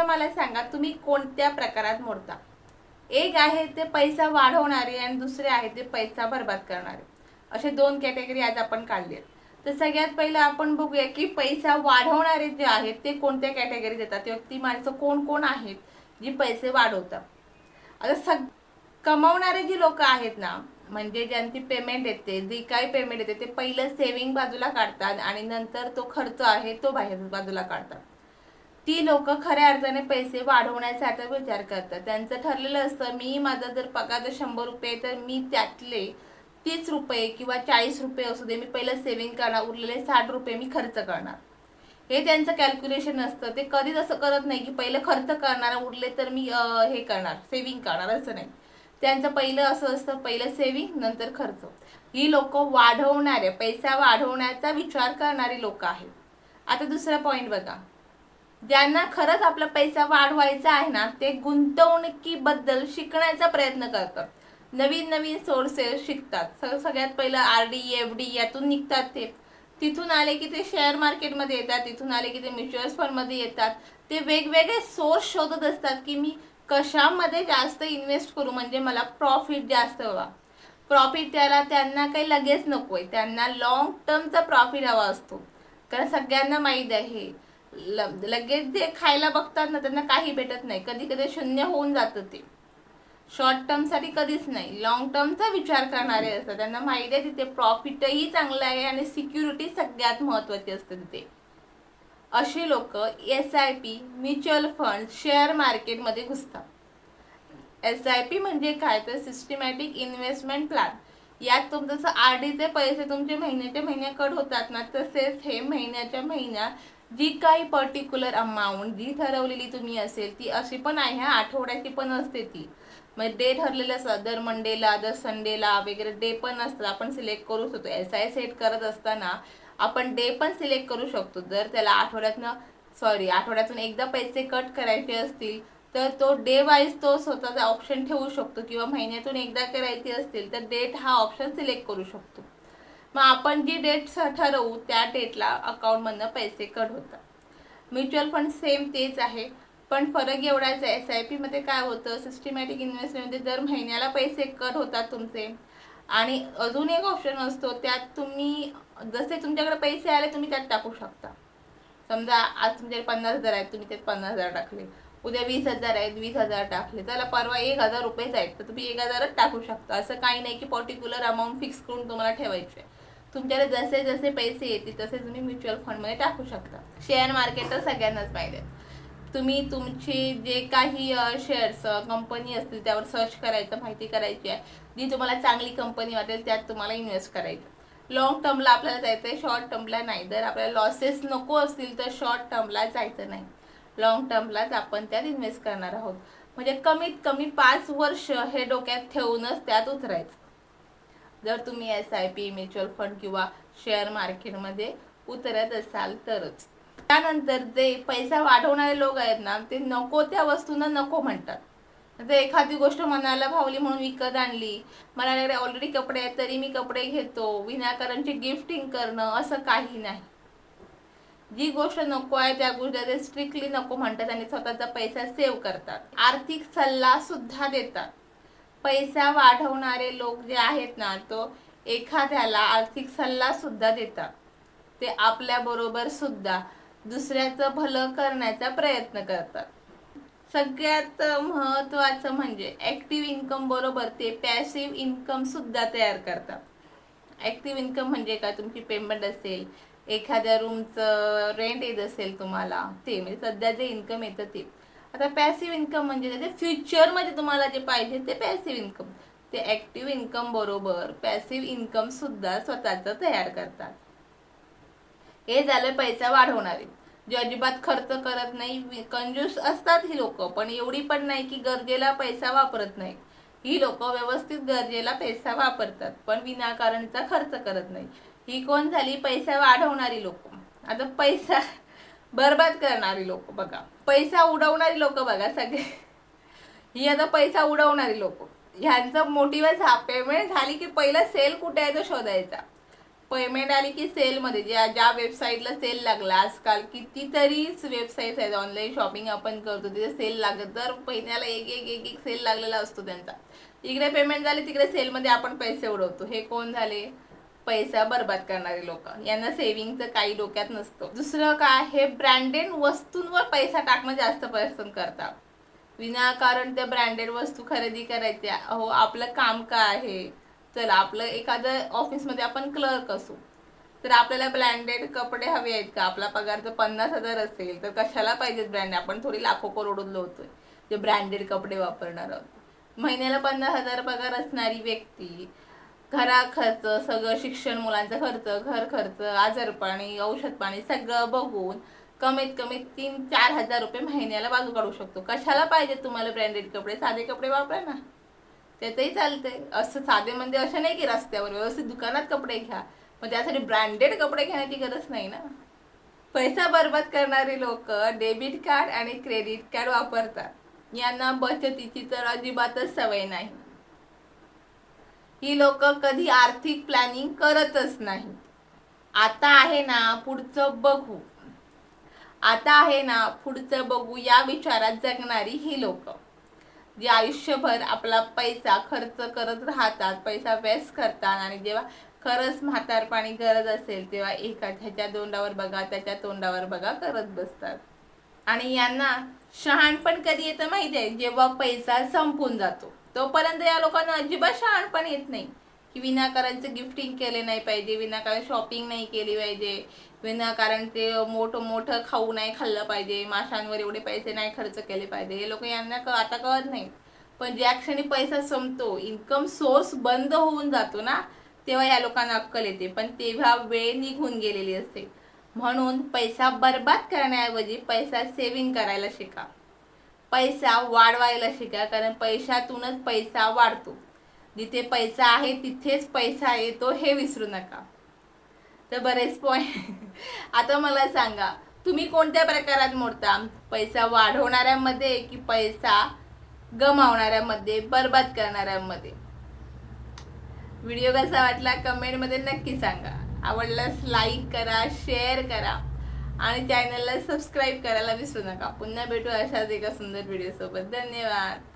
आता मला सांगा तुम्ही कोणत्या प्रकारात मोडता? एक आहे ते पैसा वाढवणारे आणि दुसरे आहे ते पैसा बर्बाद करणारे. असे दोन कॅटेगरी आज आपण काढले आहेत. तर सगळ्यात पहिलं आपण बघूया की पैसा वाढवणारे जे आहेत ते कोणत्या कॅटेगरीत येतात ते ती माणसं कोण कोण आहेत जी पैसे वाढवतात? आता सग कमावणारे जी लोक आहेत ना म्हणजे ज्यांची पेमेंट येते जी काही पेमेंट येते ते पहिलं सेव्हिंग बाजूला काढतात आणि नंतर तो खर्च आहे तो बाहेर बाजूला काढतात. ती लोक खऱ्या अर्थाने पैसे वाढवण्याचा आता विचार करतात. त्यांचं ठरलेलं असतं मी माझा जर पगार जर शंभर रुपये तर मी त्यातले तीस रुपये किंवा चाळीस रुपये असू दे मी पहिलं सेव्हिंग करणार उरलेले साठ रुपये मी खर्च करणार. हे त्यांचं कॅल्क्युलेशन असतं. ते कधीच असं करत नाही की पहिलं खर्च करणार उरले तर मी हे करणार सेव्हिंग करणार असं नाही. त्यांचं पहिलं असं असतं पहिलं सेव्हिंग नंतर खर्च. ही लोक वाढवणारे पैसा वाढवण्याचा विचार करणारी लोक आहेत. आता दुसरा पॉईंट बघा. ज्यांना खरंच आपला पैसा वाढवायचा आहे ना ते गुंतवणुकीबद्दल शिकण्याचा प्रयत्न करतात. नवीन नवीन सोर्सेस शिकतात. सगळ्यात पहिलं आर डी एफ डी यातून निघतात ते. तिथून आले की ते शेअर मार्केटमध्ये येतात तिथून आले की ते म्युच्युअल फंडमध्ये येतात. ते वेगवेगळे सोर्स शोधत असतात की मी कशामध्ये जास्त इन्व्हेस्ट करू म्हणजे मला प्रॉफिट जास्त हवा. प्रॉफिट त्याला त्यांना काही लगेच नको आहे त्यांना लॉंग टर्मचा प्रॉफिट हवा असतो. कारण सगळ्यांना माहीत आहे लगेच जे खायला बघतात ना त्यांना काही भेटत नाही. कधी कधी शून्य होऊन जातं ते. शॉर्ट टर्मसाठी कधीच नाही. लॉंग टर्मचा विचार करणारे असतात. त्यांना माहिती आहे तिथे प्रॉफिटही चांगलं आहे आणि सिक्युरिटी सगळ्यात महत्त्वाची असते तिथे. अशी लोक S I P mutual fund share मार्केटमध्ये घुसतात. एस आय पी म्हणजे काय? तर सिस्टमॅटिक इन्व्हेस्टमेंट प्लॅन यात तुमचं आर पैसे तुमचे महिन्याच्या महिन्या कट होतात ना तसेच हे महिन्याच्या महिन्या जी काही पर्टिक्युलर अमाऊंट जी ठरवलेली तुम्ही असेल ती अशी पण आहे हा आठवड्याची पण असते ती. म्हणजे डे ठरलेलं असतं दर मंडेला दर संडेला वगैरे डे पण असतात आपण सिलेक्ट करू शकतो. एस आय सेट करत असताना आपण डे पण सिलेक्ट करू शकतो. जर त्याला आठवड्यातनं सॉरी आठवड्यातून एकदा पैसे कट करायचे असतील तर तो डे वाईज तो स्वतःचा ऑप्शन ठेवू शकतो किंवा महिन्यातून एकदा करायची असतील तर डेट हा ऑप्शन सिलेक्ट करू शकतो. मग आपण जी डेट ठरवू त्या डेटला अकाउंटमधनं पैसे कट होतात. म्युच्युअल फंड सेम तेच आहे पण फरक एवढाच आहे एस आय पीमध्ये काय होतं सिस्टमॅटिक इन्व्हेस्टमेंटमध्ये दर महिन्याला पैसे कट होतात तुमचे. आणि अजून एक ऑप्शन असतो त्यात तुम्ही जसे तुमच्याकडे पैसे आले तुम्ही त्यात टाकू शकता. समजा आज तुमच्याकडे पन्नास हजार आहेत तुम्ही त्यात पन्नास हजार टाकले. उद्या वीस हजार आहेत वीस हजार टाकले. त्याला परवा एक हजार रुपयेच आहेत. तर तुम्ही एक हजारच टाकू शकता. असं काही नाही की पर्टिक्युलर अमाऊंट फिक्स करून तुम्हाला ठेवायचे तुमच्याकडे जसे जसे पैसे येतील तसे तुम्ही म्युच्युअल फंडमध्ये टाकू शकता. शेअर मार्केट तर सगळ्यांनाच माहिती तुम्ही तुमची जे काही शेअर्स कंपनी असतील त्यावर सर्च करायचं माहिती करायची आहे. जी तुम्हाला चांगली कंपनी वाटेल त्यात तुम्हाला इन्व्हेस्ट करायचं लॉंग टर्मला आपल्याला जायचं आहे शॉर्ट टर्मला नाही. जर आपल्याला लॉसेस नको असतील तर शॉर्ट टर्मला जायचं नाही. लॉंग टर्मलाच आपण त्यात इन्व्हेस्ट करणार आहोत. म्हणजे कमीत कमी पाच वर्ष हे डोक्यात ठेवूनच त्यात उतरायचं. जर तुम्ही S I P mutual fund किंवा शेअर मार्केटमध्ये उतरत असाल तरच. त्यानंतर जे पैसा वाढवणारे लोक आहेत ना ते नको त्या वस्तूंना नको म्हणतात. ते एखादी गोष्ट मनाला भावली म्हणून विकत आणली मला ऑलरेडी कपडे आहेत तरी मी कपडे घेतो विनाकारणची गिफ्टिंग करणं असं काही नाही. जी गोष्ट नको आहे त्या गोष्टी ते स्ट्रिक्टली नको म्हणतात आणि स्वतःचा पैसा सेव्ह करतात. आर्थिक सल्ला सुद्धा देतात. पैसा वाढवणारे लोक जे आहेत ना तो एखाद्याला आर्थिक सल्ला सुद्धा देतात. ते आपल्या बरोबर सुद्धा दुसऱ्याचं भलं करण्याचा प्रयत्न करतात. सगळ्यात महत्त्वाचं म्हणजे ॲक्टिव्ह इन्कम बरोबर ते पॅसिव्ह इन्कम सुद्धा तयार करतात. ॲक्टिव्ह इन्कम म्हणजे काय? तुमची पेमेंट असेल एखाद्या रूमचं रेंट येत असेल तुम्हाला ते म्हणजे सध्या जे इन्कम येतं ते. आता पॅसिव्ह इन्कम म्हणजे ते फ्युचरमध्ये तुम्हाला जे पाहिजे ते पॅसिव्ह इन्कम ते ॲक्टिव्ह इन्कम बरोबर पॅसिव्ह इन्कम सुद्धा स्वतःचं तयार करतात. हे झालं पैसा वाढवणारे. जे अजिबात खर्च करत नाही कंजूस असतात ही लोक पण एवढी पण नाही की गरजेला पैसा वापरत नाही. ही लोक व्यवस्थित गरजेला पैसा वापरतात पण विनाकारणचा खर्च करत नाही. ही कोण झाली? पैसा वाढवणारी लोक. आता पैसा बरबाद करणारी लोक बघा. पैसा उडवणारी लोक बघा सगळे. ही आता पैसा उडवणारी लोक. ह्यांचं मोटिवच हा पेमेंट झाली की पहिला सेल कुठे आहे तो शोधायचा. पेमेंट आली की सेलमध्ये ज्या ज्या वेबसाईटला सेल लागला आजकाल कितीतरीच वेबसाईट आहेत. ऑनलाईन शॉपिंग आपण करतो तिथे सेल लागत. दर महिन्याला एक एक एक एक सेल लागलेला असतो त्यांचा. इकडे पेमेंट झाली तिकडे सेलमध्ये आपण पैसे उडवतो. हे कोण झाले? पैसा बर्बाद करणारे लोक. यांना सेव्हिंगचं काही डोक्यात नसतं. दुसरं काय हे ब्रँडेड वस्तूंवर पैसा टाकणं जास्त पसंत करतात. विनाकारण त्या ब्रँडेड वस्तू खरेदी करायच्या. अहो आपलं काम काय आहे? चला आपलं एखादं ऑफिसमध्ये आपण क्लर्क असू. तर आपल्याला ब्रँडेड कपडे हवे आहेत का? आपला पगार जर पन्नास हजार असेल तर कशाला पाहिजेत ब्रँड आपण थोडी लाखो करोडून होतोय जे ब्रँडेड कपडे वापरणार आहोत. महिन्याला पन्नास हजार पगार असणारी व्यक्ती घरा खर्च सगळं शिक्षण मुलांचा खर्च घर खर्च आजारपाणी औषध पाणी सगळं बघून कमीत कमी तीन चार हजार रुपये महिन्याला बाजू काढू शकतो. कशाला पाहिजे तुम्हाला ब्रँडेड कपडे? साधे कपडे वापरा ना. त्याचंही चालतंय. असं साधे म्हणजे असं नाही की रस्त्यावर व्यवस्थित दुकानात कपडे घ्या. मग त्यासाठी ब्रँडेड कपडे घेण्याची गरज नाही ना. पैसा बर्बाद करणारे लोक डेबिट कार्ड आणि क्रेडिट कार्ड वापरतात. यांना बचतीची तर अजिबातच सवय नाही. ही लोक कधी आर्थिक प्लॅनिंग करतच नाही आता आहे ना पुढचं बघू. आता आहे ना पुढचं बघू या विचारात जगणारी ही लोक. जे आयुष्यभर आपला पैसा खर्च करत राहतात पैसा वेस्ट करतात आणि जेव्हा खरंच म्हातारपाणी गरज असेल तेव्हा एका ह्याच्या तोंडावर बघा त्याच्या तोंडावर बघा करत बसतात. आणि यांना शहाणपण कधी येतं माहिती आहे जेव्हा पैसा संपून जातो. तोपर्यंत या लोकांना अजिबात शहाणपण येत नाही की विनाकारांचं गिफ्टिंग केले नाही पाहिजे विनाकारण शॉपिंग नाही केली पाहिजे विनाकारण ते मोठं मोठं खाऊ नाही खाल्लं पाहिजे माशांवर एवढे पैसे नाही खर्च केले पाहिजे हे लोक यांना क- आता कळत नाही. पण ज्या क्षणी पैसा संपतो इन्कम सोर्स बंद होऊन जातो ना तेव्हा या लोकांना अक्कल येते. पण तेव्हा वेळ निघून गेलेली असते. म्हणून पैसा बर्बाद करण्याऐवजी पैसा सेव्हिंग करायला शिका. पैसा वाढवायला शिका कारण पैशातूनच पैसा वाढतो. जिथे पैसा आहे तिथेच पैसा येतो हे विसरू नका. तर बरेच पॉईंट आता मला सांगा तुम्ही कोणत्या प्रकारात मोडता? पैसा वाढवणाऱ्यामध्ये की पैसा गमावणाऱ्यामध्ये बर्बाद करणाऱ्यामध्ये? व्हिडिओ कसा वाटला? कमेंटमध्ये नक्की सांगा. आवडल्यास लाईक करा शेअर करा. आणि चॅनलला सबस्क्राईब करायला विसरू नका. पुन्हा भेटू अशाच एका सुंदर व्हिडिओसोबत धन्यवाद.